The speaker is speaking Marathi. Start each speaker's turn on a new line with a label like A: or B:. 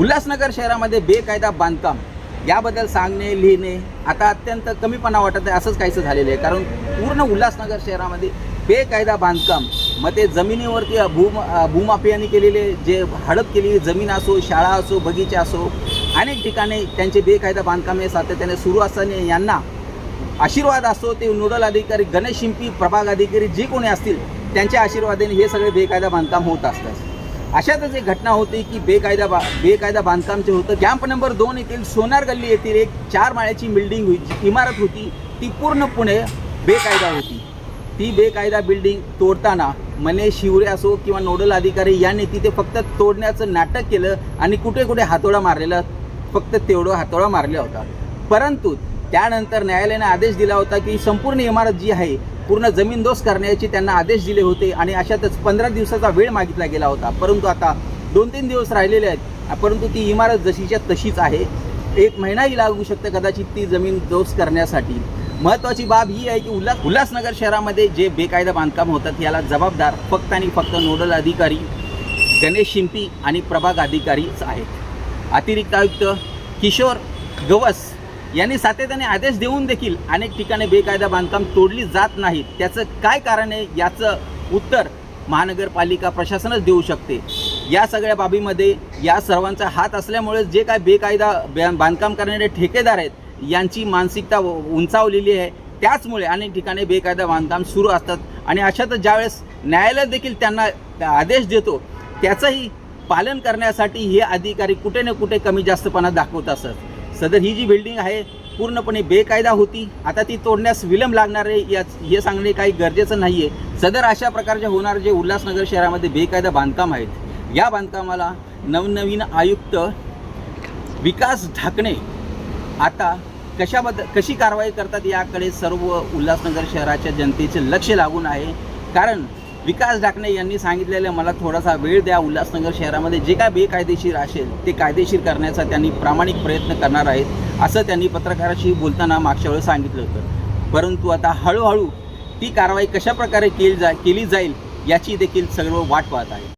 A: उल्हासनगर शहरामध्ये बेकायदा बांधकाम याबद्दल सांगणे लिहिणे आता अत्यंत कमीपणा वाटत आहे असंच काहीसं झालेलं आहे. कारण पूर्ण उल्हासनगर शहरामध्ये बेकायदा बांधकाम मग ते जमिनीवरती भूम भूमाफियांनी केलेले जे हडप केलेली जमीन असो शाळा असो बगीचा असो अनेक ठिकाणी त्यांचे बेकायदा बांधकाम हे सातत्याने सुरू असताना यांना आशीर्वाद असो ते नोडल अधिकारी गणेश शिंपी प्रभाग अधिकारी जे कोणी असतील त्यांच्या आशीर्वादाने हे सगळे बेकायदा बांधकाम होत असतात. अशातच एक घटना होती की बेकायदा बा बेकायदा बांधकाम जे होतं कॅम्प नंबर दोन येथील सोनार गल्ली येथील एक चार माळ्याची बिल्डिंग होती इमारत होती ती पूर्णपणे बेकायदा होती. ती बेकायदा बिल्डिंग तोडताना मने शिवरे असो किंवा नोडल अधिकारी यांनी तिथे फक्त तोडण्याचं नाटक केलं आणि कुठे कुठे हातोडा मारलेला फक्त तेवढं हातोडा मारला होता. परंतु त्यानंतर न्यायालयाने आदेश दिला होता की संपूर्ण इमारत जी आहे पूर्ण जमीनदोस्त करण्याचे त्यांना आदेश दिले होते आणि अशातच पंधरा दिवसाचा वेळ मागितला गेला होता. परंतु आता दोन तीन दिवस राहिलेले आहेत. परंतु ती इमारत जशीच्या तशीच आहे. एक महिनाही लागू शकते कदाचित ती जमीन दोस्त करण्यासाठी. महत्त्वाची बाब ही आहे की उल्हास उल्हासनगर शहरामध्ये जे बेकायदा बांधकाम होतात याला जबाबदार फक्त आणि फक्त नोडल अधिकारी गणेश शिंपी आणि प्रभाग अधिकारीच आहेत. अतिरिक्त आयुक्त किशोर गवस यांनी सातत्याने आदेश देऊन देखील अनेक ठिकाणी बेकायदा बांधकाम तोडली जात नाहीत त्याचं काय कारण आहे? याचं उत्तर महानगरपालिका प्रशासनच देऊ शकते. या सगळ्या बाबीमध्ये या सर्वांचा हात असल्यामुळे जे काय बेकायदा बांधकाम करणारे ठेकेदार आहेत यांची मानसिकता उंचावलेली आहे. त्याचमुळे अनेक ठिकाणी बेकायदा बांधकाम सुरू असतात आणि अशातच ज्यावेळेस न्यायालय देखील त्यांना आदेश देतो त्याचंही पालन करण्यासाठी हे अधिकारी कुठे ना कुठे कमी जास्तपणा दाखवत असत. सदर ही जी बिल्डिंग आहे पूर्णपणे बेकायदा होती. आता ती तोडण्यास विलंब लागणार आहे याच हे सांगणे काही गरजेचं नाही आहे सदर अशा प्रकारचे होणारे जे उल्हासनगर शहरामध्ये बेकायदा बांधकाम आहेत. या बांधकामाला नवनवीन आयुक्त विकास ढाकणे आता कशाबद्दल कशी कारवाई करतात याकडे सर्व उल्हासनगर शहराच्या जनतेचे लक्ष लागून आहे. कारण विकास ढाकणे यांनी सांगितलेलं मला थोडासा वेळ द्या उल्हासनगर शहरामध्ये जे काय बेकायदेशीर असेल ते कायदेशीर करण्याचा त्यांनी प्रामाणिक प्रयत्न करणार आहेत असं त्यांनी पत्रकाराशी बोलताना मागच्या वेळेस सांगितलं होतं. परंतु आता हळूहळू ती कारवाई कशा प्रकारे केली जा केली जाईल याची देखील सर्व वाट पाहत आहे.